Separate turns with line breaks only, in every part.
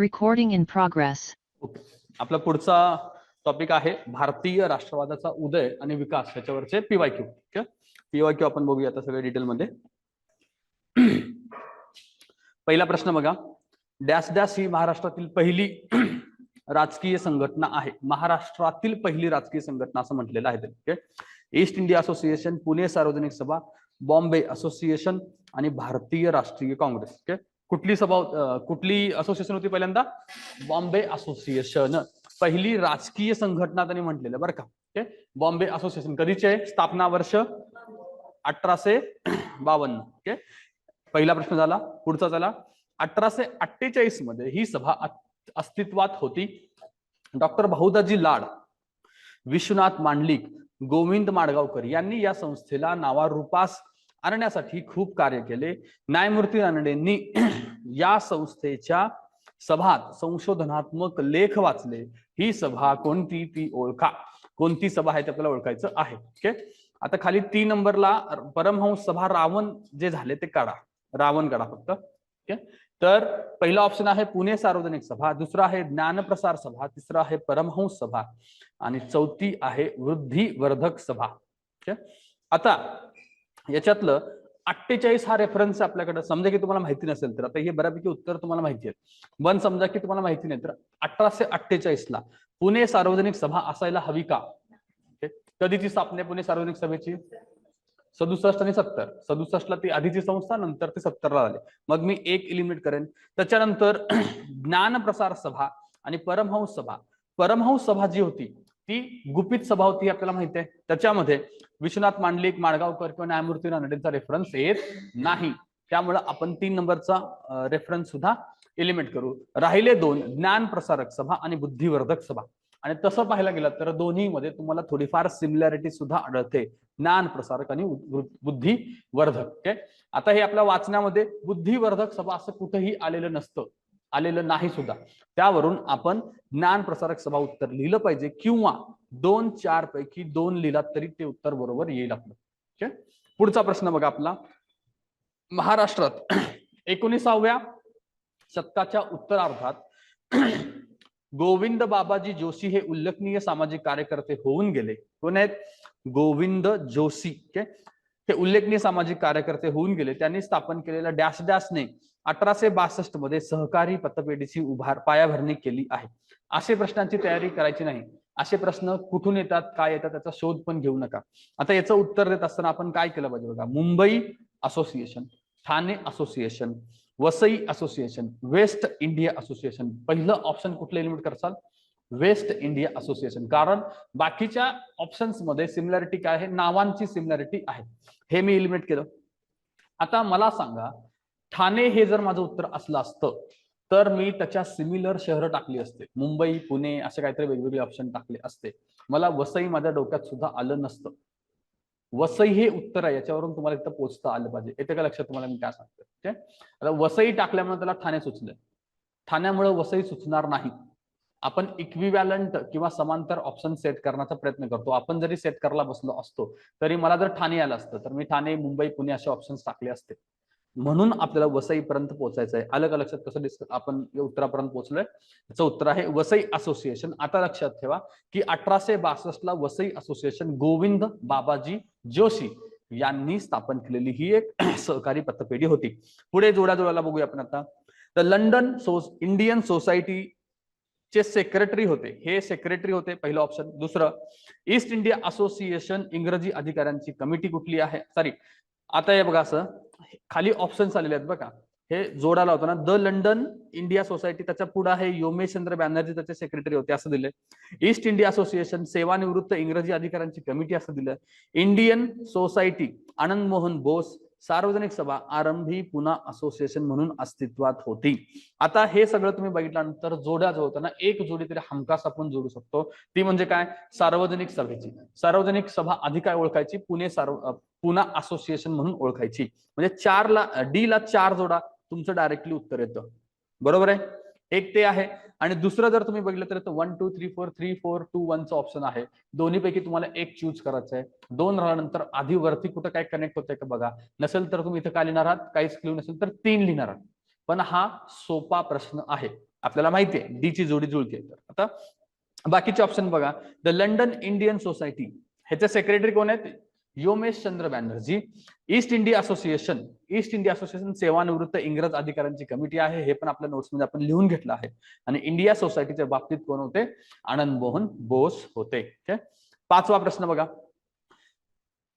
Recording in
progress आपला पुढचा topic आहे भारतीय राष्ट्रवादाचा उदय आणि विकास याच्यावरचे PY Q okay PY Q आपण बघूया आता सगळ्या डिटेलमध्ये पहिला प्रश्न बघा. डॅश डॅश ही महाराष्ट्रातील पहिली राजकीय संघटना आहे. महाराष्ट्रातील पहिली राजकीय संघटना असं म्हटलेलं आहे okay East India association Pune सार्वजनिक सभा बॉम्बे असोसिएशन आणि भारतीय राष्ट्रीय काँग्रेस. ओके कुठली सभा कुठली असोसिएशन होती पहिल्यांदा? Bombay association. पहिली राजकीय संघटना त्यांनी म्हटलेलं बरं का. ओके? Bombay association. कधीचे? आहे स्थापना वर्ष अठराशे बावन्न. ओके? पहिला प्रश्न झाला पुढचा झाला. अठराशे अठ्ठेचाळीसमध्ये ही सभा अस्तित्वात होती. डॉक्टर भाऊदाजी लाड विश्वनाथ मांडलिक गोविंद माडगावकर यांनी या संस्थेला नावारूपास आणण्यासाठी खूप कार्य केले. न्यायमूर्ती रानडेंनी या संस्थेच्या सभात संशोधनात्मक लेख वाचले. ही सभा कोणती ती ओळखा. कोणती सभा आहे ते आपल्याला ओळखायचं आहे. ओके आता खाली तीन नंबरला परमहंस सभा रावण जे झाले ते काढा. रावण काढा फक्त. ओके तर पहिला ऑप्शन आहे पुणे सार्वजनिक सभा. दुसरा आहे ज्ञानप्रसार सभा. तिसरा आहे परमहंस सभा. आणि चौथी आहे वृद्धिवर्धक सभा. ओके आता याच्यातलं अठ्ठेचाळीस हा रेफरन्स आपल्याकडे. समजा की तुम्हाला माहिती नसेल तर. आता हे बऱ्यापैकी उत्तर तुम्हाला माहिती आहेत. वन समजा की तुम्हाला माहिती नाही तर अठराशे अठ्ठेचाळीस ला पुणे सार्वजनिक सभा असायला हवी का? कधीची स्थापना पुणे सार्वजनिक सभेची? सदुसष्ट आणि सत्तर. सदुसष्टला ती आधीची संस्था नंतर ते सत्तरला झाले मग मी एक इलिमिनेट करेन. त्याच्यानंतर ज्ञान प्रसार सभा आणि परमहंस सभा. परमहंस सभा जी होती ती गुपित सभा होती आपल्याला माहिती आहे. त्याच्यामध्ये विश्वनाथ मांडलिक माडगावकर किंवा न्यायमूर्ती रानडेंचा रेफरन्स येत नाही. त्यामुळे आपण तीन नंबरचा रेफरन्स सुद्धा एलिमेंट करू. राहिले दोन ज्ञान प्रसारक सभा आणि बुद्धिवर्धक सभा. आणि तसं पाहायला गेलं तर दोन्हीमध्ये तुम्हाला थोडीफार सिमिलॅरिटी सुद्धा आढळते. ज्ञान प्रसारक आणि बुद्धिवर्धक ओके आता हे आपल्या वाचण्यामध्ये बुद्धिवर्धक सभा असं कुठेही आलेलं नसतं. आलेलं नाही सुद्धा. त्यावरून आपण ज्ञान प्रसारक सभा उत्तर लिहिलं पाहिजे किंवा दोन चार पैकी दोन लिहिलात तरी ते उत्तर बरोबर येईल आपलं. ओके पुढचा प्रश्न बघा आपला. महाराष्ट्रात एकोणीसाव्या शतकाच्या उत्तरार्धात गोविंद बाबाजी जोशी हे उल्लेखनीय सामाजिक कार्यकर्ते होऊन गेले. कोण आहेत? गोविंद जोशी. ओके हे उल्लेखनीय सामाजिक कार्यकर्ते होऊन गेले. त्यांनी स्थापन केलेल्या डॅश डॅशने अठराशे बासष्टमध्ये सहकारी पतपेढीची उभार पायाभरणी केली आहे. असे प्रश्नांची तयारी करायची नाही. असे प्रश्न कुठून येतात काय येतात त्याचा शोध पण घेऊ नका. आता याचं उत्तर देत असताना आपण काय केलं पाहिजे बघा. Mumbai association Thane association Vasai association West India association. पहिलं ऑप्शन कुठलं एलिमेंट करसाल? West India association. कारण बाकीच्या ऑप्शन्समध्ये सिमिलॅरिटी काय आहे? नावांची सिमिलॅरिटी आहे. हे मी एलिमिनेट केलं. आता मला सांगा ठाणे हे जर माझं उत्तर असलं असतं तर मी त्याच्या सिमिलर शहर टाकली असते. मुंबई पुणे असे काहीतरी वेगवेगळे ऑप्शन टाकले असते. मला वसई माझ्या डोक्यात सुद्धा आलं नसतं. वसई हे उत्तर आहे याच्यावरून तुम्हाला इथं पोचता आलं पाहिजे. येते का लक्षात तुम्हाला? मी काय सांगतो आता वसई टाकल्यामुळे त्याला ठाणे सुचलं. ठाण्यामुळे वसई सुचणार नाही. आपण इक्विवॅलंट किंवा समांतर ऑप्शन सेट करण्याचा प्रयत्न करतो. आपण जरी सेट करायला बसलो असतो तरी मला जर ठाणे आलं असतं तर मी ठाणे मुंबई पुणे असे ऑप्शन्स टाकले असते. म्हणून आपल्याला वसईपर्यंत पोहोचायचं आहे. आलं का लक्षात कसं डिस्क आपण उत्तरापर्यंत पोहोचलोय? त्याचं उत्तर आहे वसई असोसिएशन आता लक्षात ठेवा की अठराशे बासष्ट ला वसई असोसिएशन गोविंद बाबाजी जोशी यांनी स्थापन केलेली ही एक सहकारी पतपेढी होती. पुढे जोड्या जोड्याला बघूया आपण आता. तर लंडन सो इंडियन सोसायटी चे सेक्रेटरी होते. हे सेक्रेटरी होते पहिलं ऑप्शन दुसरं ईस्ट इंडिया असोसिएशन इंग्रजी अधिकाऱ्यांची कमिटी कुठली आहे? सॉरी आता हे बघा असं. खाली ऑप्शन्स आलेले आहेत बघा. हे जोडाला होतं ना द लंडन इंडिया सोसायटी त्याच्या पुढे आहे योमेशचंद्र बॅनर्जी त्याचे सेक्रेटरी होते असं दिलंय. ईस्ट इंडिया असोसिएशन सेवानिवृत्त इंग्रजी अधिकाऱ्यांची कमिटी असं दिलं इंडियन सोसायटी आनंद मोहन बोस सार्वजनिक सभा आरंभी पुन्हा असोसिएशन म्हणून अस्तित्वात होती. आता हे सगळं तुम्ही बघितल्यानंतर जोड्या जो होताना एक जोडी तरी हमखास आपण जोडू शकतो. ती म्हणजे काय? सार्वजनिक सभेची. सार्वजनिक सभा आधी काय ओळखायची? पुणे सार्व पुना पुन्हा असोसिएशन म्हणून ओळखायची. म्हणजे चारला डी ला चार जोडा तुमचं डायरेक्टली उत्तर येतं. बरोबर आहे? एक ते आहे. आणि दुसरं जर तुम्ही बघितलं तर one two three four three four two वनचं option आहे. दोन्हीपैकी तुम्हाला एक चूज करायचं आहे. दोन राहिल्यानंतर आधी वरती कुठं काय कनेक्ट होतंय का बघा. नसेल तर तुम्ही इथं काय लिहिणार आहात? काहीच क्ल्यू नसेल तर तीन लिहिणार आहात. पण हा सोपा प्रश्न आहे. आपल्याला माहिती आहे डी ची जोडी जुळते. तर आता बाकीचे ऑप्शन बघा. द लंडन इंडियन सोसायटी ह्याचे सेक्रेटरी कोण आहेत? Womesh Chandra Banerjee East India association East India association सेवानिवृत्त इंग्रज अधिकाऱ्यांची कमिटी आहे. हे पण आपल्या नोट्समध्ये आपण लिहून घेतलं आहे. आणि इंडिया सोसायटीच्या बाबतीत कोण होते? आनंद मोहन बोस होते. पाचवा प्रश्न बघा.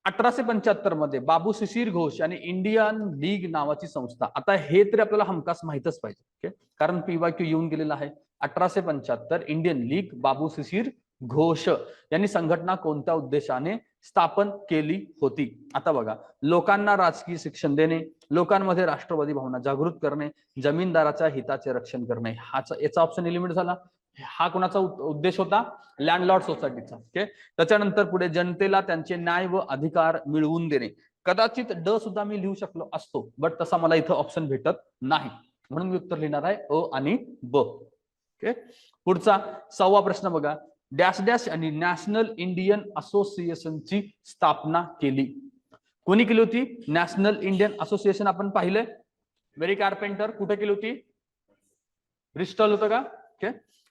अठराशे पंच्याहत्तरमध्ये बाबू शिशिर घोष आणि इंडियन लीग नावाची संस्था. आता हे तरी आपल्याला हमखास माहितच पाहिजे. ओके कारण पीवाय क्यू येऊन गेलेला आहे. अठराशे पंच्याहत्तर इंडियन लीग बाबू शिशिर घोष. यांनी संघटना कोणत्या उद्देशाने स्थापन केली होती. आता बघा लोकांना राजकीय शिक्षण देणे लोकांमध्ये राष्ट्रवादी भावना जागृत करणे जमीनदाराच्या हिताचे रक्षण करणे हाचा याचा ऑप्शन एलिमिट झाला. हा कोणाचा उद्देश होता? लँडलॉर्ड सोसायटीचा ओके त्याच्यानंतर पुढे जनतेला त्यांचे न्याय व अधिकार मिळवून देणे. कदाचित ड सुद्धा मी लिहू शकलो असतो बट तसा मला इथं ऑप्शन भेटत नाही. म्हणून मी उत्तर लिहिणार आहे अ आणि ब. ओके पुढचा सहावा प्रश्न बघा. डॅश डॅश आणि नॅशनल इंडियन असोसिएशनची स्थापना केली. कोणी केली होती? नॅशनल इंडियन असोसिएशन आपण पाहिलंय. मेरी कार्पेंटर कुठे केली होती? ब्रिस्टल होतं का? ओके.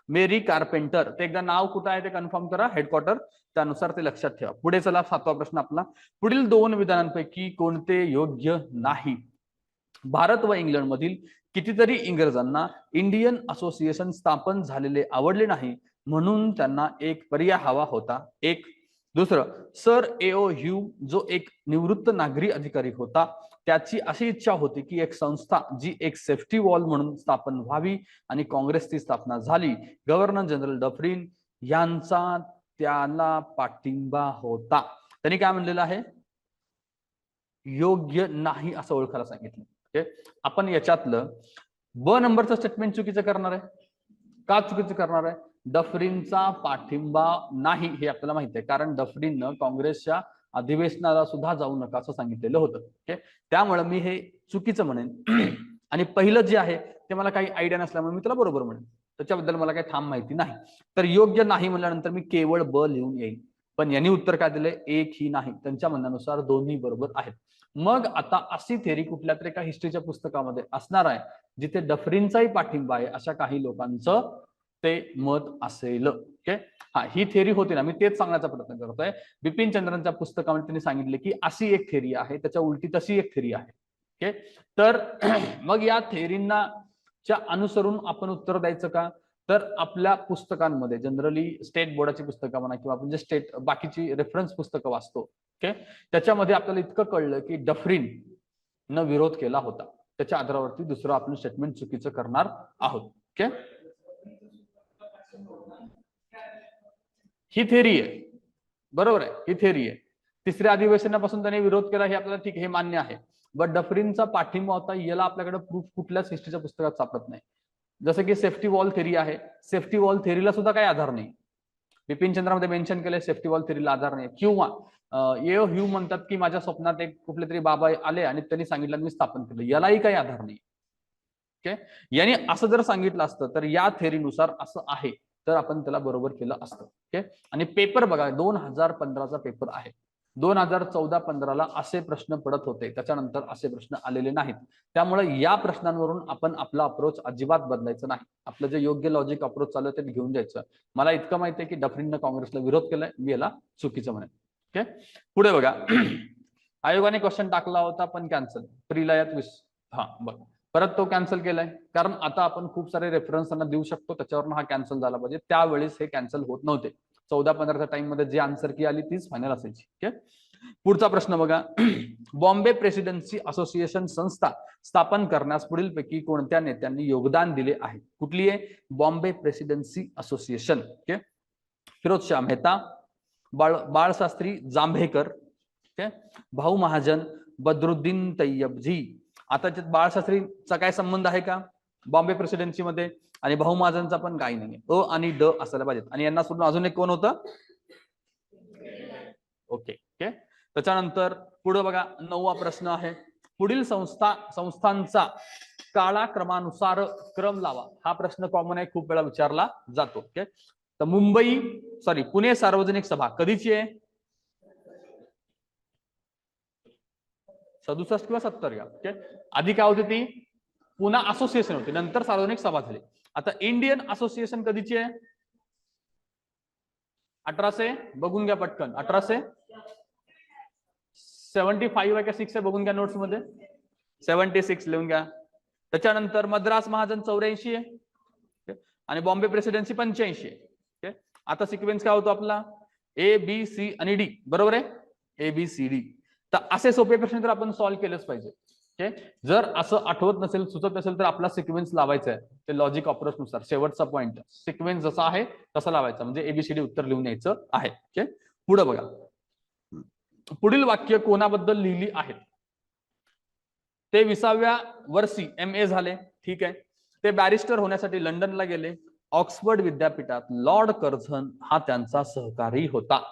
Mary Carpenter. ते एकदा नाव कुठं आहे ते कन्फर्म करा. हेडक्वार्टर. त्यानुसार ते लक्षात ठेवा. पुढे चला सातवा प्रश्न आपला. पुढील दोन विधानांपैकी कोणते योग्य नाही? भारत व इंग्लंडमधील कितीतरी इंग्रजांना इंडियन असोसिएशन स्थापन झालेले आवडले नाही? म्हणून त्यांना एक पर्याय हवा होता. एक दुसरं सर एओ ह्यू जो एक निवृत्त नागरी अधिकारी होता त्याची अशी इच्छा होती की एक संस्था जी एक सेफ्टी वॉल म्हणून स्थापन व्हावी आणि काँग्रेसची स्थापना झाली. गव्हर्नर जनरल डफरीन यांचा त्याला पाठिंबा होता. त्यांनी काय म्हणलेलं आहे? योग्य नाही असं ओळखायला सांगितलं. ओके? आपण याच्यातलं ब नंबरचं स्टेटमेंट चुकीचं करणार आहे? का चुकीचं करणार आहे? डफरीनचा पाठिंबा नाही हे आपल्याला माहिती आहे. कारण डफरीननं काँग्रेसच्या अधिवेशनाला सुद्धा जाऊ नका असं सांगितलेलं होतं. ओके? त्यामुळे मी हे चुकीचं म्हणेन. आणि पहिलं जे आहे ते मला काही आयडिया नसल्यामुळे मी त्याला बरोबर म्हणेन. त्याच्याबद्दल मला काही ठाम माहिती नाही. तर योग्य नाही म्हणल्यानंतर मी केवळ ब लिहून येईल पण यांनी उत्तर काय दिलंय एक ही नाही. त्यांच्या म्हणण्यानुसार दोन्ही बरोबर आहेत. मग आता अशी थेरी कुठल्या तरी एका हिस्ट्रीच्या पुस्तकामध्ये असणार आहे जिथे डफरीनचाही पाठिंबा आहे अशा काही लोकांचं ते मत असेल ओके हा ही थेरी होती ना मी तेच सांगण्याचा प्रयत्न करतोय बिपिन चंद्रांच्या पुस्तकामध्ये त्यांनी सांगितले की अशी एक थेरी आहे त्याच्या उलटी तशी एक थेरी आहे ओके तर मग या थेरींना च्या अनुसरून आपण उत्तर द्यायचं का? तर आपल्या पुस्तकांमध्ये जनरली स्टेट बोर्डाची पुस्तकं म्हणा किंवा आपण जे स्टेट बाकीची रेफरन्स पुस्तकं वाचतो ओके त्याच्यामध्ये आपल्याला इतकं कळलं की डफरीन न विरोध केला होता. त्याच्या आधारावरती दुसरं आपण स्टेटमेंट चुकीचं करणार आहोत ओके ही थेरी आहे. बरोबर आहे? ही थेरी आहे. तिसऱ्या अधिवेशनापासून त्याने विरोध केला हे आपल्याला ठीक हे मान्य आहे. बट डफरीनचा पाठिंबा होता याला आपल्याकडे प्रूफ कुठल्याच हिस्ट्रीच्या पुस्तकात सापडत नाही. जसं की सेफ्टी वॉल थेरी आहे. सेफ्टी वॉल थेरीला सुद्धा काही आधार नाही. बिपिन चंद्रामध्ये मेन्शन केलंय सेफ्टी वॉल थेरीला आधार नाही. किंवा ये ह्यू म्हणतात की माझ्या स्वप्नात एक कुठले तरी बाबा आले आणि त्यांनी सांगितलं आणि मी स्थापन केलं. यालाही काही आधार नाही. ओके यांनी असं जर सांगितलं असतं तर या थेरीनुसार असं आहे. तर आपण त्याला बरोबर केलं असतं. ओके? आणि पेपर बघा दोन हजार पंधराचा पेपर आहे. दोन हजार चौदा पंधराला असे प्रश्न पडत होते. त्याच्यानंतर असे प्रश्न आलेले नाहीत. त्यामुळे या प्रश्नांवरून आपण आपला अप्रोच अजिबात बदलायचं नाही. आपलं जे योग्य लॉजिक अप्रोच चालू आहे ते घेऊन जायचं. मला इतकं माहिती आहे की डफरीननं काँग्रेसला विरोध केलाय मी याला चुकीचं म्हणेन. ओके? पुढे बघा. आयोगाने क्वेश्चन टाकला होता पण कॅन्सल प्रिलयात विस हा बघा परत तो कॅन्सल केलाय. कारण आता आपण खूप सारे रेफरन्स त्यांना देऊ शकतो त्याच्यावरून हा कॅन्सल झाला पाहिजे. त्यावेळेस हे कॅन्सल होत नव्हते. चौदा पंधराच्या टाइममध्ये जी आन्सर की आली तीच फायनल असायची. ओके पुढचा प्रश्न बघा. बॉम्बे प्रेसिडेन्सी असोसिएशन संस्था स्थापन करण्यास पुढीलपैकी कोणत्या नेत्यांनी योगदान दिले आहे? कुठली आहे? Bombay presidency association okay Firoz Shah Mehta Bal Balshastri Jambhekar. Okay Bhau Mahajan Badruddin Tyabji आता बाळशास्त्रीचा काय संबंध आहे का? बॉम्बे प्रेसिडेन्सी मध्ये आणि भाऊ पण काही नाही अ आणि ड असायला पाहिजेत. आणि यांना सोडून अजून एक कोण होतं? Okay okay. त्याच्यानंतर पुढे बघा नववा प्रश्न आहे. पुढील संस्था संस्थांचा काळाक्रमानुसार क्रम लावा. हा प्रश्न कॉमन आहे खूप वेळा विचारला जातो ओके. तर मुंबई सॉरी पुणे सार्वजनिक सभा कधीची आहे? सदुसष्ट किंवा सत्तर घ्या ओके? आधी काय होती ती पुन्हा असोसिएशन होती. नंतर सार्वजनिक सभा झाली. आता इंडियन असोसिएशन कधीची आहे? अठराशे बघून घ्या पटकन. अठराशे सेव्हन्टी फाईव्ह आहे का सिक्स आहे? बघून घ्या नोट्समध्ये. सेव्हन्टी सिक्स लिहून घ्या. त्याच्यानंतर मद्रास महाजन चौऱ्याऐंशी आहे. आणि बॉम्बे प्रेसिडेन्सी पंच्याऐंशी आहे. आता सिक्वेन्स काय होतो आपला? ए बी सी आणि डी बरोबर आहे? ए बी सी डी तर असे सोपे प्रश्न तर आपण सॉल्व्ह केलेच पाहिजे. ओके जर असं आठवत नसेल सुचत नसेल तर आपला सिक्वेन्स लावायचा आहे ते लॉजिक ऑपरेशननुसार शेवटचा पॉईंट सिक्वेन्स जसा आहे तसा लावायचा. म्हणजे एबीसीडी उत्तर लिहून यायचं आहे. ओके पुढे बघा. पुढील वाक्य कोणाबद्दल लिहिली आहेत ते विसाव्या वर्षी एम ए झाले. ठीक आहे. ते बॅरिस्टर होण्यासाठी लंडनला गेले. ऑक्सफर्ड विद्यापीठात लॉर्ड कर्झन हा त्यांचा सहकारी होता.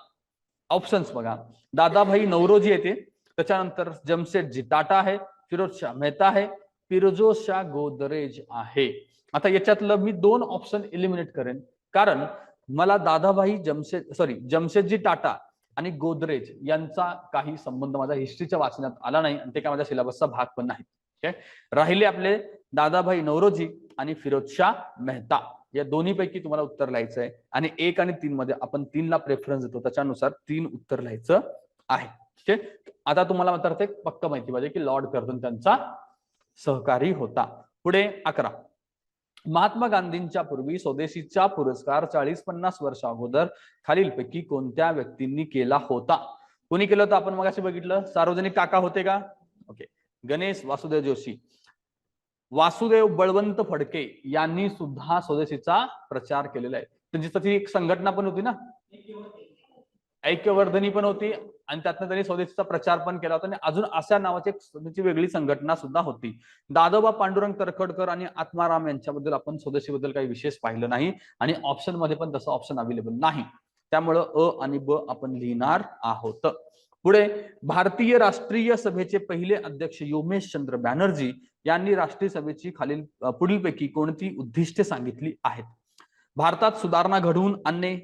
ऑप्शन्स बघा. दादाभाई नवरोजी येते. त्याच्यानंतर जमशेदजी टाटा आहे फिरोज शाह मेहता आहे फिरोजो शाह गोदरेज आहे. आता याच्यातलं मी दोन ऑप्शन इलिमिनेट करेन. कारण मला दादाभाई जमशेद सॉरी जमशेदजी टाटा आणि गोदरेज यांचा काही संबंध माझ्या हिस्ट्रीच्या वाचण्यात आला नाही आणि ते काय माझ्या सिलेबसचा भाग पण नाही ओके राहिले आपले दादाभाई नवरोजी आणि फिरोज शाह मेहता. या दोन्हीपैकी तुम्हाला उत्तर लिहायचं आहे आणि एक आणि तीन मध्ये आपण तीनला प्रेफरन्स देतो. त्याच्यानुसार तीन उत्तर लिहायचं आहे. ठीक आहे? आता तुम्हाला मात्र ते पक्क माहिती पाहिजे की लॉर्ड कर्जन त्यांचा सहकारी होता. पुढे अकरा. महात्मा गांधींच्या पूर्वी स्वदेशीचा पुरस्कार चाळीस पन्नास वर्ष अगोदर खालीलपैकी कोणत्या व्यक्तींनी केला होता? कोणी केलं होतं? आपण मगाशी बघितलं. सार्वजनिक काका होते का? ओके गणेश वासुदेव जोशी. वासुदेव बळवंत फडके यांनी सुद्धा स्वदेशीचा प्रचार केलेला आहे. त्यांची तशी एक संघटना पण होती ना? ऐक्यवर्धनी पण होती आणि त्यातनं त्यांनी स्वदेशीचा प्रचार पण केला होता. आणि अजून अशा नावाची स्वतःची वेगळी संघटना सुद्धा होती. दादोबा पांडुरंग तरखडकर आणि आत्माराम यांच्याबद्दल आपण स्वदेशीबद्दल काही विशेष पाहिलं नाही. आणि ऑप्शनमध्ये पण तसं ऑप्शन अवेलेबल नाही. त्यामुळं अ आणि ब आपण लिहिणार आहोत. पुढे भारतीय राष्ट्रीय सभेचे पहिले अध्यक्ष योमेश चंद्र बॅनर्जी यांनी राष्ट्रीय सभेची खालील पुढीलपैकी कोणती उद्दिष्टे सांगितली आहेत? भारतात सुधारणा घडवून आणणे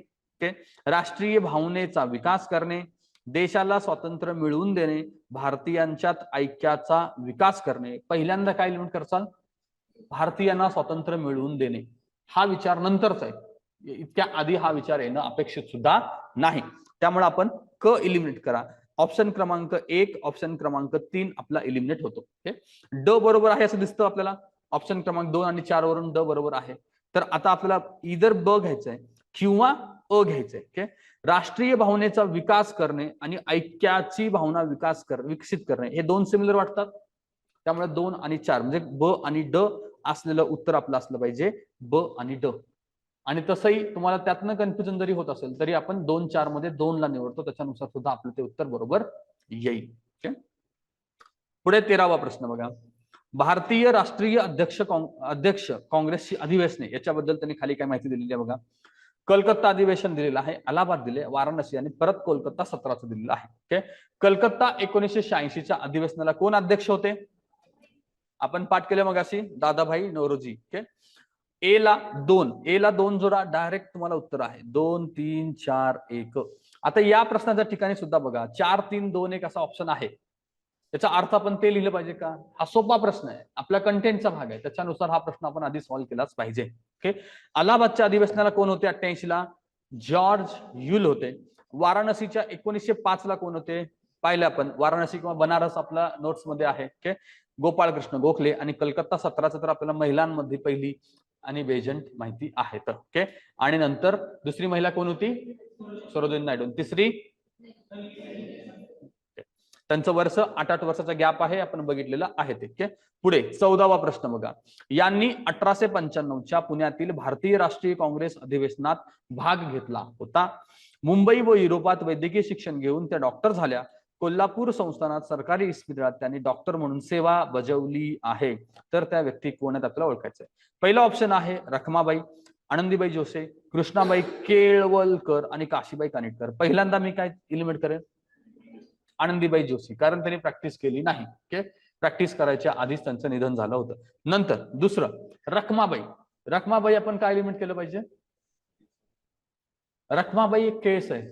ओके राष्ट्रीय भावनेचा विकास करणे देशाला स्वातंत्र्य मिळवून देणे भारतीयांच्यात ऐक्याचा विकास करणे. पहिल्यांदा काय लिमिट करसाल? भारतीयांना स्वातंत्र्य मिळवून देणे. हा विचार नंतरचा आहे. इतक्या आधी हा विचार येणं अपेक्षित सुद्धा नाही. त्यामुळे आपण क इलिमिनेट करा. ऑप्शन क्रमांक एक ऑप्शन क्रमांक तीन आपला इलिमिनेट होतो. ओके ड बरोबर आहे असं दिसतं आपल्याला. ऑप्शन क्रमांक दोन आणि चार वरून ड बरोबर आहे. तर आता आपल्याला इधर ब घ्यायचंय. किंवा अ घ्यायचंय ओके? राष्ट्रीय भावनेचा विकास करणे आणि ऐक्याची भावना विकास कर विकसित करणे हे दोन सिमिलर वाटतात? त्यामुळे दोन आणि चार म्हणजे ब आणि ड असलेलं उत्तर आपलं असलं पाहिजे. ब आणि ड. आणि तसंही तुम्हाला त्यातनं कन्फ्युजन जरी होत असेल तरी आपण दोन चारमध्ये दोन ला निवडतो त्याच्यानुसार सुद्धा आपलं ते उत्तर बरोबर येईल ओके? पुढे तेरावा प्रश्न बघा. भारतीय राष्ट्रीय अध्यक्ष अध्यक्ष काँग्रेसची अधिवेशने याच्याबद्दल त्यांनी खाली काय माहिती दिलेली आहे बघा. कलकत्ता अधिवेशन दिलेलं आहे अलाहाबाद दिले वाराणसी आणि परत कोलकाता सतराचं दिलेलं आहे. ओके कलकत्ता एकोणीसशे शहाऐंशीच्या अधिवेशनाला कोण अध्यक्ष होते? आपण पाठ केले मग अशी दादाभाई नवरोजी ओके ए ला दोन ए ला दोन जोडा डायरेक्ट तुम्हाला उत्तर आहे. दोन तीन चार एक. आता या प्रश्नाच्या ठिकाणी सुद्धा बघा चार तीन दोन एक असा ऑप्शन आहे. त्याचा अर्थ आपण ते लिहिलं पाहिजे का? हा सोपा प्रश्न आहे. आपल्या कंटेंटचा भाग आहे. त्याच्यानुसार हा प्रश्न आपण आधी सॉल्व्ह केलाच पाहिजे. ओके अलाहाबादच्या अधिवेशनाला कोण होते? अठ्ठ्याऐंशी ला जॉर्ज युल होते. वाराणसीच्या एकोणीसशे पाच ला कोण होते? पाहिलं आपण. वाराणसी किंवा बनारस आपल्या नोट्समध्ये आहे. ओके गोपाळकृष्ण गोखले आणि कलकत्ता सतराचं तर आपल्याला महिलांमध्ये पहिली आणि बेजंट माहिती आहेत ओके आणि नंतर दुसरी महिला कोण होती? सरोजिनी नायडू. तिसरी? त्यांचं वर्ष आठ आठ वर्षाचा गॅप आहे आपण बघितलेलं आहे ते ओके पुढे चौदावा प्रश्न बघा. यांनी अठराशे पंच्याण्णवच्या पुण्यातील भारतीय राष्ट्रीय काँग्रेस अधिवेशनात भाग घेतला होता. मुंबई व युरोपात वैद्यकीय शिक्षण घेऊन त्या डॉक्टर झाल्या. कोल्हापूर संस्थानात सरकारी इस्पितळात त्यांनी डॉक्टर म्हणून सेवा बजावली आहे. तर त्या व्यक्ती कोण आहेत आपल्याला ओळखायचं आहे. पहिला ऑप्शन आहे रखमाबाई आनंदीबाई जोसे कृष्णाबाई केळवलकर आणि काशीबाई कानिटकर. पहिल्यांदा मी काय इलिमिट करेन आनंदीबाई जोशी कारण त्यांनी प्रॅक्टिस केली नाही. ओके प्रॅक्टिस करायच्या आधीच त्यांचं निधन झालं होतं. नंतर दुसरं रखमाबाई. रखमाबाई आपण काय लिमिट केलं पाहिजे? रखमाबाई एक केस आहे.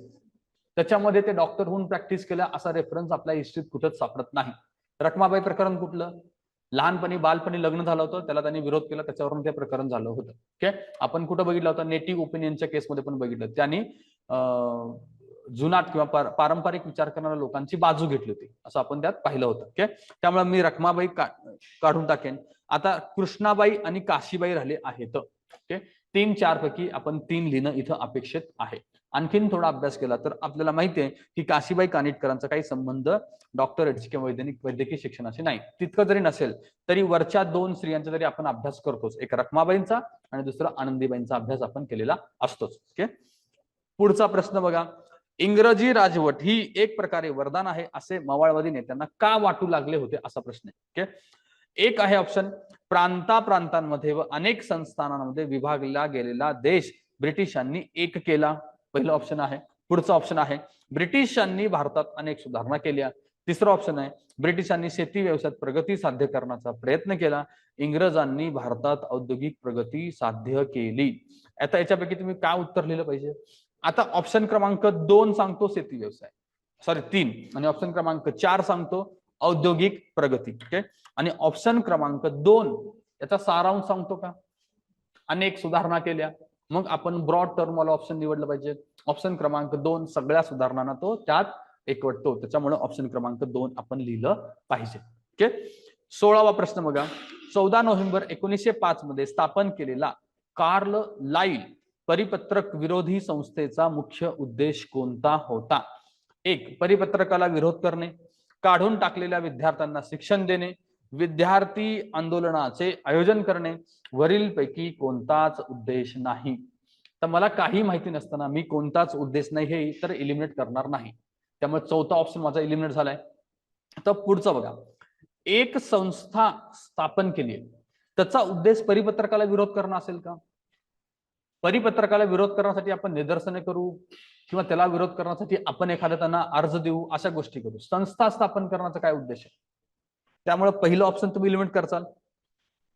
त्याच्यामध्ये ते डॉक्टर होऊन प्रॅक्टिस केलं असा रेफरन्स आपल्या हिस्ट्रीत कुठंच सापडत नाही. रखमाबाई प्रकरण कुठलं? लहानपणी बालपणी लग्न झालं होतं त्याला त्यांनी विरोध केला त्याच्यावरून ते प्रकरण झालं होतं. ओके आपण कुठं बघितलं होतं? नेटिव्ह ओपिनियनच्या केसमध्ये पण बघितलं. त्यांनी जुनाट किंवा पारंपरिक विचार करणाऱ्या लोकांची बाजू घेतली होती असं आपण त्यात पाहिलं होतं ओके त्यामुळे मी रखमाबाई काढून टाकेन. आता कृष्णाबाई आणि काशीबाई राहिले आहेत ओके तीन चार पैकी आपण तीन लिहिणं इथं अपेक्षित आहे. आणखीन थोडा अभ्यास केला तर आपल्याला माहिती आहे की काशीबाई कानिटकरांचा काही संबंध डॉक्टरेटची किंवा वैज्ञानिक वैद्यकीय शिक्षणाशी नाही. तितकं जरी नसेल तरी वरच्या दोन स्त्रियांचा जरी आपण अभ्यास करतोच एक रखमाबाईंचा आणि दुसरा आनंदीबाईंचा अभ्यास आपण केलेला असतोच ओके पुढचा प्रश्न बघा. इंग्रजी राजवट ही एक प्रकारे वरदान आहे असे मवाळवादी नेत्यांना का वाटू लागले होते असा प्रश्न आहे. ओके एक आहे ऑप्शन प्रांता प्रांतांमध्ये व अनेक संस्थानांमध्ये विभागला गेलेला देश ब्रिटिशांनी एक केला. पहिलं ऑप्शन आहे पुढचं ऑप्शन आहे. ब्रिटिशांनी भारतात अनेक सुधारणा केल्या. तिसरं ऑप्शन आहे ब्रिटिशांनी शेती व्यवसायात प्रगती साध्य करण्याचा प्रयत्न केला. इंग्रजांनी भारतात औद्योगिक प्रगती साध्य केली. आता याच्यापैकी तुम्ही काय उत्तर लिहिलं पाहिजे? आता ऑप्शन क्रमांक दोन सांगतो शेती व्यवसाय. सॉरी तीन. आणि ऑप्शन क्रमांक चार सांगतो औद्योगिक प्रगती. ओके आणि ऑप्शन क्रमांक दोन याचा सारांश सांगतो का? अनेक सुधारणा केल्या. मग आपण ब्रॉड टर्मवाला ऑप्शन निवडलं पाहिजे. ऑप्शन क्रमांक दोन सगळ्या सुधारणांना तो त्यात एकवटतो. त्याच्यामुळे ऑप्शन क्रमांक दोन आपण लिहिलं पाहिजे. ओके सोळावा प्रश्न बघा. चौदा नोव्हेंबर एकोणीसशे पाच मध्ये स्थापन केलेला कार्ल लाईल परिपत्रक विरोधी संस्थेचा मुख्य उद्देश कोणता होता? एक परिपत्रकाला विरोध करणे काढून टाकलेल्या विद्यार्थ्यांना शिक्षण देणे विद्यार्थी आंदोलनाचे आयोजन करणे वरीलपैकी कोणताच उद्देश नाही. तर मला काही माहिती नसताना मी कोणताच उद्देश नाही हे तर इलिमिनेट करणार नाही. त्यामुळे चौथा ऑप्शन माझा इलिमिनेट झालाय. तर पुढचं बघा. एक संस्था स्थापन केली त्याचा उद्देश परिपत्रकाला विरोध करणं असेल का? परिपत्रकाला विरोध करण्यासाठी आपण निदर्शने करू किंवा त्याला विरोध करण्यासाठी आपण एखाद्या त्यांना अर्ज देऊ अशा गोष्टी करू. संस्था स्थापन करण्याचा काय उद्देश आहे? त्यामुळे पहिलं ऑप्शन तुम्ही इलिमिनेट करचाल.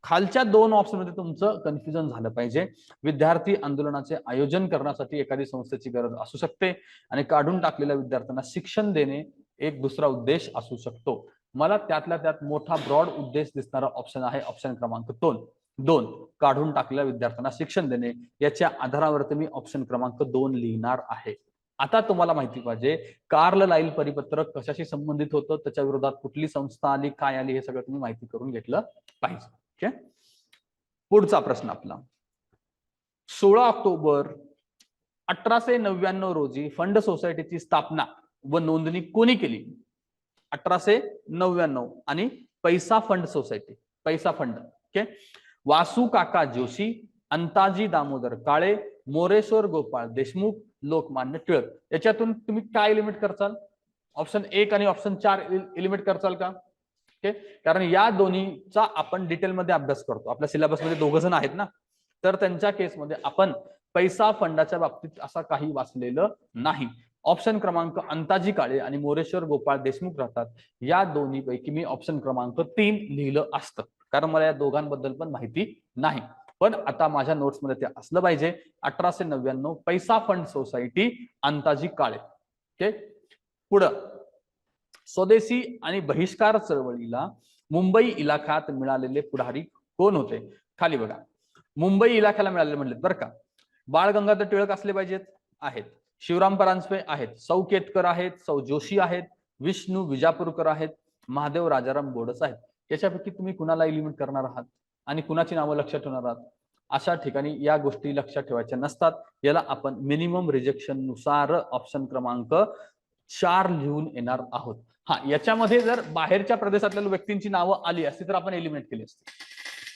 खालच्या दोन ऑप्शनमध्ये तुमचं कन्फ्युजन झालं पाहिजे. विद्यार्थी आंदोलनाचे आयोजन करण्यासाठी एखादी संस्थेची गरज असू शकते आणि काढून टाकलेल्या विद्यार्थ्यांना शिक्षण देणे एक दुसरा उद्देश असू शकतो. मला त्यातल्या त्यात मोठा ब्रॉड उद्देश दिसणारा ऑप्शन आहे ऑप्शन क्रमांक दोन. दोन काढून टाकलेल्या विद्यार्थ्यांना शिक्षण देणे याच्या आधारावरती मी ऑप्शन क्रमांक दोन लिहिणार आहे. आता तुम्हाला माहिती पाहिजे कार्ल लाईल परिपत्रक कशाशी संबंधित होतं त्याच्या विरोधात कुठली संस्था आली काय आली हे सगळं तुम्ही माहिती करून घेतलं पाहिजे. ओके पुढचा प्रश्न आपला. सोळा ऑक्टोबर अठराशे नव्याण्णव रोजी फंड सोसायटीची स्थापना व नोंदणी कोणी केली? अठराशे नव्याण्णव आणि Paisa fund society Paisa fund. Okay Vasu Kaka Joshi Antaji Damodar काळे मोरेश्वर गोपाळ देशमुख लोकमान्य टिळक. याच्यातून तुम्ही काय लिमिट करचाल? ऑप्शन एक आणि ऑप्शन चार एलिमिट करचाल का? ओके कारण या दोन्हीचा आपण डिटेलमध्ये अभ्यास करतो. आपल्या सिलेबसमध्ये दोघ जण आहेत ना? तर त्यांच्या केसमध्ये आपण पैसा फंडाच्या बाबतीत असा काही वाचलेलं नाही. ऑप्शन क्रमांक अंताजी काळे आणि मोरेश्वर गोपाळ देशमुख राहतात. या दोन्ही पैकी मी ऑप्शन क्रमांक तीन लिहिलं असतं. कारण मला या दोघांबद्दल पण माहिती नाही. पण आता माझ्या नोट्समध्ये ते असलं पाहिजे. अठराशे नव्याण्णव Paisa fund society Antaji Kale. Okay? पुढं. स्वदेशी आणि बहिष्कार चळवळीला मुंबई इलाख्यात मिळालेले पुढारी कोण होते? खाली बघा. मुंबई इलाख्याला मिळालेले म्हणले बरं का. बाळ गंगाधर टिळक असले पाहिजेत आहेत. शिवराम परांजपे आहेत. सौ केतकर आहेत सौ जोशी आहेत. विष्णू विजापूरकर आहेत. महादेव राजाराम बोडस आहेत. याच्यापैकी तुम्ही कुणाला एलिमेंट करणार आहात आणि कुणाची नावं लक्षात ठेवणार आहात अशा ठिकाणी या गोष्टी लक्षात ठेवायच्या नसतात. याला आपण मिनिमम रिजेक्शननुसार ऑप्शन क्रमांक चार लिहून येणार आहोत. हा याच्यामध्ये जर बाहेरच्या प्रदेशातल्या व्यक्तींची नावं आली असती तर आपण एलिमिनेट केली असते.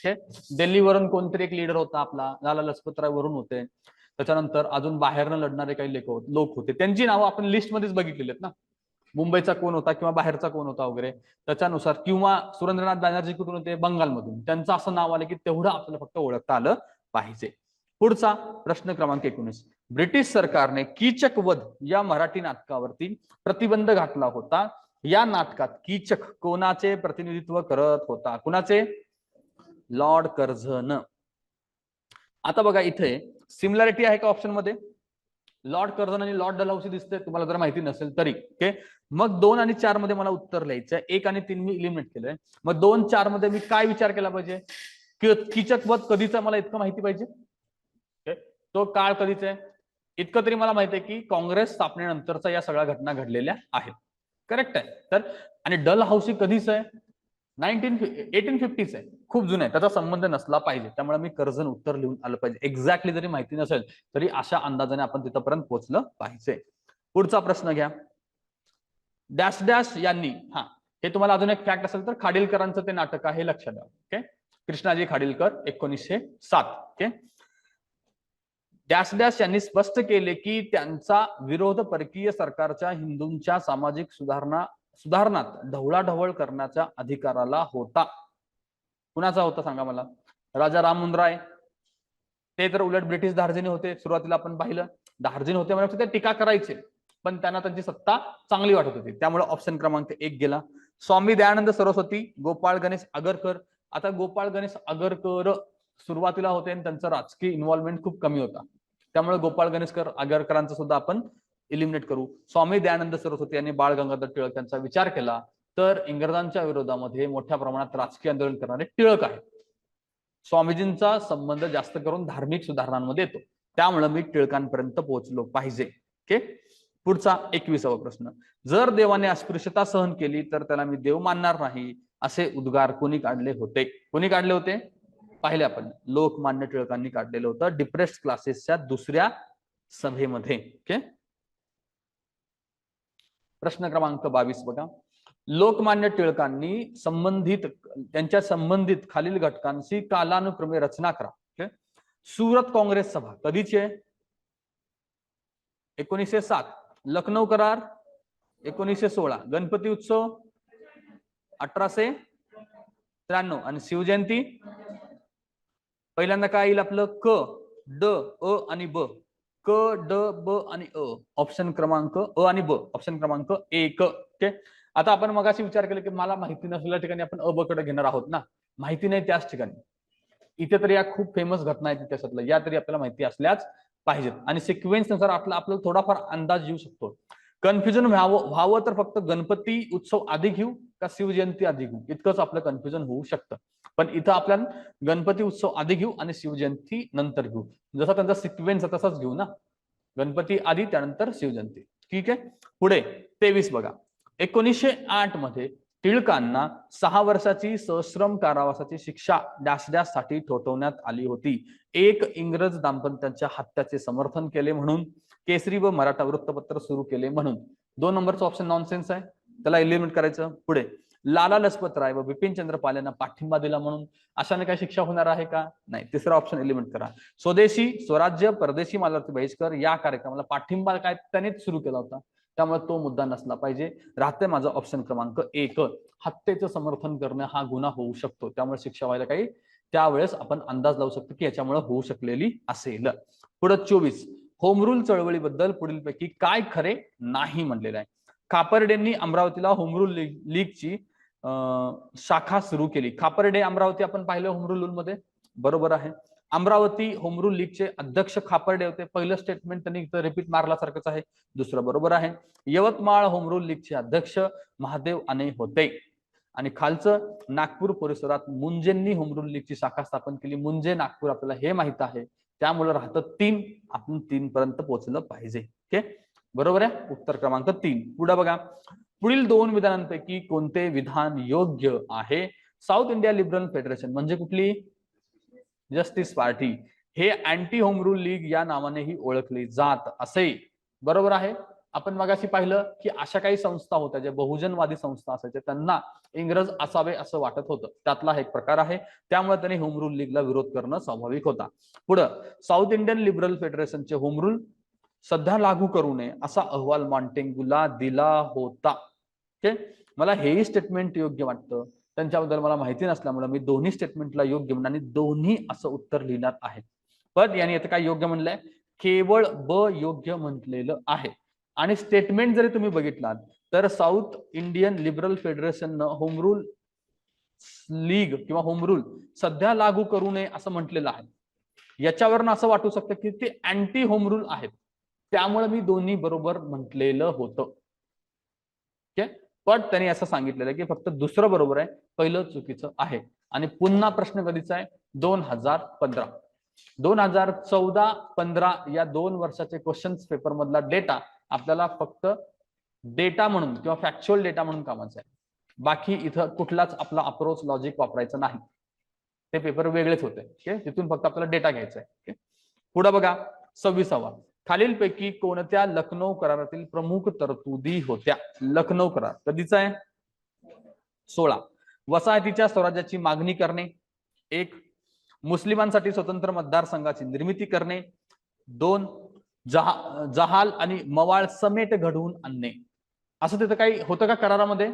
ओके? दिल्लीवरून कोणतरी एक लीडर होता आपला लाला लजपतराय वरून होते. त्याच्यानंतर अजून बाहेरनं लढणारे काही लेख लोक होते. त्यांची नावं आपण लिस्टमध्येच बघितलेली आहेत ना. मुंबईचा कोण होता किंवा बाहेरचा कोण होता वगैरे त्याच्यानुसार किंवा सुरेंद्रनाथ बॅनर्जी कुठून होते? बंगालमधून. त्यांचं असं नाव आलं की तेवढं आपल्याला फक्त ओळखता आलं पाहिजे. पुढचा प्रश्न क्रमांक एकोणीस. ब्रिटिश सरकारने कीचक वध या मराठी नाटकावरती प्रतिबंध घातला होता. या नाटकात कीचक कोणाचे प्रतिनिधित्व करत होता? कुणाचे? Lord Curzon. आता बघा इथे सिमिलॅरिटी आहे का ऑप्शनमध्ये? लॉर्ड कर्झन आणि लॉर्ड डलहौसी दिसते तुम्हाला जर माहिती नसेल तरी. ओके मग दोन आणि चारमध्ये मला उत्तर लिहायचं एक आणि तीन मी इलिमिनेट केलंय. मग दोन चारमध्ये मी काय विचार केला पाहिजे? कि कीचक वध कधीचा मला इतकं माहिती पाहिजे? तो काळ कधीचा आहे? इतकं तरी मला माहिती आहे की काँग्रेस स्थापनेनंतरचा या सगळ्या घटना घडलेल्या आहेत. करेक्ट आहे. तर आणि डल हाऊसी कधीच आहे? नाईन्टीन एटीन फिफ्टीच आहे. खूप जुनं आहे. त्याचा संबंध नसला पाहिजे. त्यामुळे मी कर्जन उत्तर लिहून आलं पाहिजे. एक्झॅक्टली जरी माहिती नसेल तरी अशा अंदाजाने आपण तिथपर्यंत पोहोचलं पाहिजे. पुढचा प्रश्न घ्या. डॅश डॅश यांनी हा हे तुम्हाला अजून एक फॅक्ट असेल तर खाडीलकरांचं ते नाटक आहे लक्षात द्या ओके कृष्णाजी खाडीलकर एकोणीसशे सात ओके डॅश डॅश यांनी स्पष्ट केले की त्यांचा विरोध परकीय सरकारच्या हिंदूंच्या सामाजिक सुधारणा सुधारणात ढवळाढवळ करण्याच्या अधिकाराला होता. कुणाचा होता सांगा मला? राजा राममोहन राय ते तर उलट ब्रिटिश धार्जिनी होते सुरुवातीला आपण पाहिलं. धार्जिन होते म्हणजे ते टीका करायचे. पण त्यांना त्यांची सत्ता चांगली वाटत होती. त्यामुळे ऑप्शन क्रमांक एक गेला. स्वामी दयानंद सरस्वती गोपाळ गणेश आगरकर. आता गोपाळ गणेश आगरकर सुरुवातीला होते आणि त्यांचा राजकीय इन्व्हॉल्वमेंट खूप कमी होता. त्यामुळे गोपाळ गणेशकर आगरकरांचा सुद्धा आपण इलिमिनेट करू. स्वामी दयानंद सरस्वती यांनी बाळ गंगाधर टिळक यांचा विचार केला तर इंग्रजांच्या विरोधामध्ये मोठ्या प्रमाणात राजकीय आंदोलन करणारे टिळक आहेत. स्वामीजींचा संबंध जास्त करून धार्मिक सुधारणांमध्ये येतो. त्यामुळे मी टिळकांपर्यंत पोहोचलो पाहिजे. ओके पुढचा एकविसावा प्रश्न. जर देवाने अस्पृश्यता सहन केली तर त्याला मी देव मानणार नाही असे उद्गार कोणी काढले होते? कोणी काढले होते? पाहिले आपण. लोकमान्य टिळकांनी काढलेलं होतं डिप्रेस्ड क्लासेसच्या दुसऱ्या सभेमध्ये. ओके प्रश्न क्रमांक बावीस बघा. लोकमान्य टिळकांनी संबंधित त्यांच्या संबंधित खालील घटकांशी कालानुक्रमे रचना करा. ओके सुरत काँग्रेस सभा कधीची आहे? एकोणीसशे सात. लखनौ करार एकोणीसशे सोळा. गणपती उत्सव अठराशे त्र्याण्णव. आणि शिवजयंती पहिल्यांदा काय येईल आपलं? क ड अ आणि ब. क ड ब आणि अ. ऑप्शन क्रमांक अ आणि ब. ऑप्शन क्रमांक एक. ओके आता आपण मगाशी विचार केला की मला माहिती नसलेल्या ठिकाणी आपण अ ब कडे घेणार आहोत ना? माहिती नाही त्याच ठिकाणी. इथे तर या खूप फेमस घटना आहेत इतिहासातल्या या तरी आपल्याला माहिती असल्याच पाहिजेत आणि सिक्वेन्सनुसार आपला आपल्याला थोडाफार अंदाज येऊ शकतो. कन्फ्युजन व्हावं व्हावं तर फक्त गणपती उत्सव आधी घेऊ का शिवजयंती आधी घेऊ इतकंच आपलं कन्फ्युजन होऊ शकतं. पण इथं आपल्याला गणपती उत्सव आधी घेऊ आणि शिवजयंती नंतर घेऊ. जसा त्यांचा सिक्वेन्स आहे तसाच घेऊ ना? गणपती आधी त्यानंतर शिवजयंती. ठीक आहे? पुढे तेवीस बघा. एकोणीसशे आठमध्ये टिळकांना सहा वर्षाची सश्रम कारावासाची शिक्षा डॅशसाठी ठोठवण्यात आली होती. एक इंग्रज दाम्पत्याच्या हत्याचे समर्थन केले म्हणून केसरी व मराठा वृत्तपत्र सुरू केले म्हणून. दोन नंबरचं ऑप्शन नॉनसेन्स आहे. त्याला एलिमिनेट करायचं. पुढे. लाला लजपत राय व बिपिन चंद्र पाल यांना पाठिंबा दिला म्हणून. अशाने काय शिक्षा होणार आहे का? नाही. तिसरा ऑप्शन एलिमेंट करा. स्वदेशी स्वराज्य परदेशी मालवती बहिष्कर या कार्यक्रमाला पाठिंबा काय? त्यानेच सुरू केला होता. त्यामुळे तो मुद्दा नसला पाहिजे. राहते माझा ऑप्शन क्रमांक एक. हत्येचं समर्थन करणं हा गुन्हा होऊ शकतो. त्यामुळे शिक्षा व्हायला काही त्यावेळेस आपण अंदाज लावू शकतो की याच्यामुळे होऊ शकलेली असेल. पुढे चोवीस. होमरूल चळवळीबद्दल पुढीलपैकी काय खरे नाही म्हणलेलं आहे. खापर्डेंनी अमरावतीला होमरूल लीगची शाखा सुरू केली. खापर्डे अमरावती आपण पाहिलं होमरूल मध्ये? बरोबर आहे. अमरावती होमरूल लीगचे अध्यक्ष खापर्डे होते. पहिलं स्टेटमेंट त्यांनी इथं रिपीट मारल्यासारखंच आहे. दुसरं बरोबर आहे. यवतमाळ होमरूल लीगचे अध्यक्ष महादेव अने होते. आणि खालचं नागपूर परिसरात मुंजेंनी होमरूल लीगची शाखा स्थापन केली. मुंजे नागपूर आपल्याला हे माहीत आहे. त्यामुळे राहतं तीन. आपण तीन पर्यंत पोहोचलं पाहिजे. ओके? बरोबर आहे? उत्तर क्रमांक तीन. पुढे बघा. पुढील दोन विधानांपैकी कोणते विधान योग्य आहे? साऊथ इंडिया लिबरल फेडरेशन म्हणजे कुठली? जस्टिस पार्टी हे अँटी होम रूल लीग या नावानेही ओळखली जात असे. बरोबर आहे? आपण मगाशी पाहिलं की अशा काही संस्था होत्या ज्या बहुजनवादी संस्था असायच्या. त्यांना इंग्रज असावे असं वाटत होतं. त्यातला हा एक प्रकार आहे. त्यामुळे त्यांनी होम रूल लीगला विरोध करणं स्वाभाविक होता. पुढं साऊथ इंडियन लिबरल फेडरेशनचे होम रूल सध्या लागू करू नये असा अहवाल मॉन्टेंगुला दिला होता. ओके मला हेही स्टेटमेंट योग्य वाटतं. त्यांच्याबद्दल मला माहिती नसल्यामुळे मी दोन्ही स्टेटमेंटला योग्य म्हणून आणि दोन्ही असं उत्तर लिहिणार आहे. पण यांनी आता काय योग्य म्हणलंय? केवळ ब योग्य म्हटलेलं आहे. आणि स्टेटमेंट जरी तुम्ही बघितलात तर साऊथ इंडियन लिबरल फेडरेशननं होम रूल लीग किंवा होम रूल सध्या लागू करू नये असं म्हटलेलं आहे. याच्यावरनं असं वाटू शकतं की ते अँटी होम रूल आहेत. त्यामुळे मी दोन्ही बरोबर म्हटलेलं होतं. पण त्यांनी असं सांगितलेलं आहे की फक्त दुसरं बरोबर आहे पहिलं चुकीचं आहे. आणि पुन्हा प्रश्न कधीचा आहे? दोन हजार पंधरा. दोन हजार चौदा पंधरा या दोन वर्षाचे क्वेश्चन पेपर मधला डेटा आपल्याला फक्त डेटा म्हणून किंवा फॅक्च्युअल डेटा म्हणून कामाचा आहे. बाकी इथं कुठलाच आपला अप्रोच लॉजिक वापरायचं नाही. ते पेपर वेगळेच होते. तिथून फक्त आपल्याला डेटा घ्यायचा आहे. पुढे बघा सव्वीसावा. खालीलपैकी कोणत्या लखनौ करारातील प्रमुख तरतुदी होत्या? लखनौ करार. कधीचा आहे? सोळा. वसाहतीच्या स्वराज्याची मागणी करणे. एक मुस्लिमांसाठी स्वतंत्र मतदारसंघाची निर्मिती करणे. दोन जहा जहाल आणि मवाळ समेट घडवून आणणे. असं तिथं काही होतं का करारामध्ये?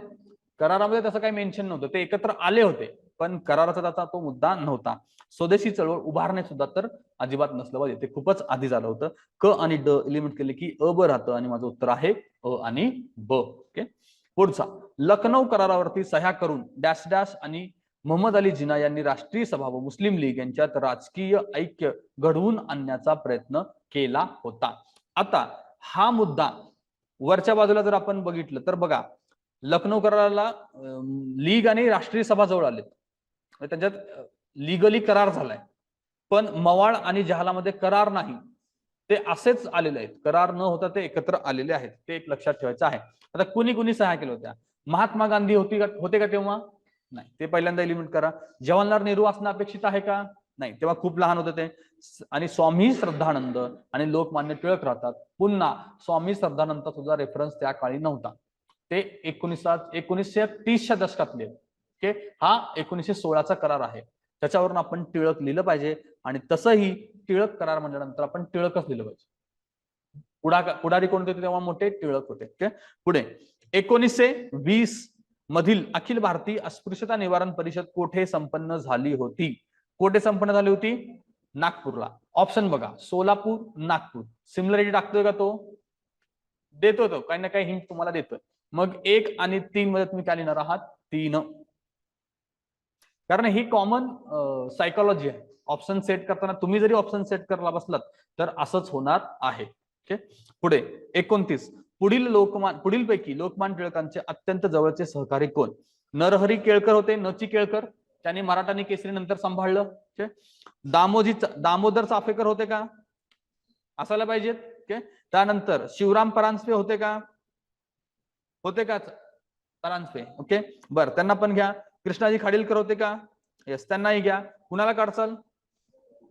करारामध्ये तसं काही मेन्शन नव्हतं. ते एकत्र आले होते. पण कराराचा त्याचा तो मुद्दा नव्हता. स्वदेशी चळवळ उभारणे सुद्धा तर अजिबात नसलं पाहिजे. ते खूपच आधी झालं होतं. क आणि ड इलिमेंट केले की अ ब राहतं आणि माझं उत्तर आहे अ आणि ब. ओके? पुढचा. लखनौ करारावरती सह्या करून डॅश डॅश आणि मोहम्मद अली जिना यांनी राष्ट्रीय सभा व मुस्लिम लीग यांच्यात राजकीय ऐक्य घडवून आणण्याचा प्रयत्न केला होता. आता हा मुद्दा वरच्या बाजूला जर आपण बघितलं तर बघा लखनौ कराराला लीग आणि राष्ट्रीय सभा जवळ आलेत. म्हणजे त्याच्यात लिगली करार झालाय. पण मवाळ आणि जहालामध्ये करार नाही. ते असेच आलेले आहेत. करार न होता ते एकत्र आलेले आहेत. ते एक लक्षात ठेवायचं आहे. आता कुणी कुणी सहाय्य केल्या होत्या? महात्मा गांधी होती का होते का तेव्हा? नाही. ते पहिल्यांदा एलिमेंट करा. जवाहरलाल नेहरू असणं अपेक्षित आहे का? नाही. तेव्हा खूप लहान होते ते. आणि स्वामी श्रद्धानंद आणि लोकमान्य टिळक राहतात. पुन्हा स्वामी श्रद्धानंदचा सुद्धा रेफरन्स त्या काळी नव्हता. ते एकोणीसात एकोणीसशे तीसच्या दशकातले. ओके? हा एकोणीसशे सोळाचा करार आहे. त्याच्यावरून आपण टिळक लिहिलं पाहिजे आणि तसंही टिळक करार म्हटल्यानंतर आपण टिळकच लिहिलं पाहिजे. पुढा पुढारी कोणते होते तेव्हा मोठे टिळक होते ओके? पुढे एकोणीसशे वीस मधील अखिल भारतीय अस्पृश्यता निवारण परिषद कोठे संपन्न झाली होती? कोठे संपन्न झाली होती? नागपूरला. ऑप्शन बघा सोलापूर नागपूर. सिमिलरिटी टाकतोय का तो? देतो तो. काही ना काही हिंट तुम्हाला देतोय. मग एक आणि तीन मध्ये तुम्ही काय लिहिणार आहात? तीन. कारण ही कॉमन सायकोलॉजी आहे. ऑप्शन सेट करताना तुम्ही जरी ऑप्शन सेट करायला बसलात तर असंच होणार आहे. ओके पुढे एकोणतीस. पुढील लोकमान पुढील पैकी लोकमान टिळकांचे अत्यंत जवळचे सहकारी कोण? नरहरी केळकर होते नची केळकर. त्यांनी मराठाने केसरी नंतर सांभाळलं. दामोजी दामोदर चाफेकर होते का? असायला पाहिजेत. ओके त्यानंतर शिवराम परांजपे होते का? होते का परांजपे? ओके बर त्यांना पण घ्या. कृष्णाजी खाडीलकर होते का? येस त्यांनाही घ्या. कुणाला काढचाल?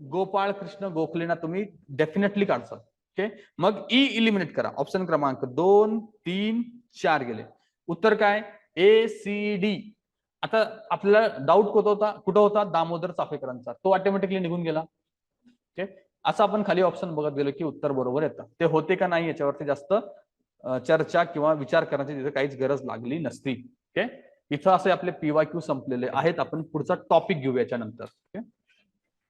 गोपाळ कृष्ण गोखलेना तुम्ही डेफिनेटली काढचाल. ओके मग e ई इलिमिनेट करा. ऑप्शन क्रमांक दोन तीन चार गेले. उत्तर काय? ए सी डी आता आपल्याला डाऊट कुठं होता? कुठं होता? दामोदर चाफेकरांचा. तो ऑटोमॅटिकली निघून गेला. ओके असं आपण खाली ऑप्शन बघत गेलो की उत्तर बरोबर येतं. ते होते का नाही याच्यावरती जास्त चर्चा किंवा विचार करण्याची तिथे काहीच गरज लागली नसती. ओके इथं असे आपले पीवाय क्यू संपलेले आहेत. आपण पुढचा टॉपिक घेऊ याच्यानंतर. ओके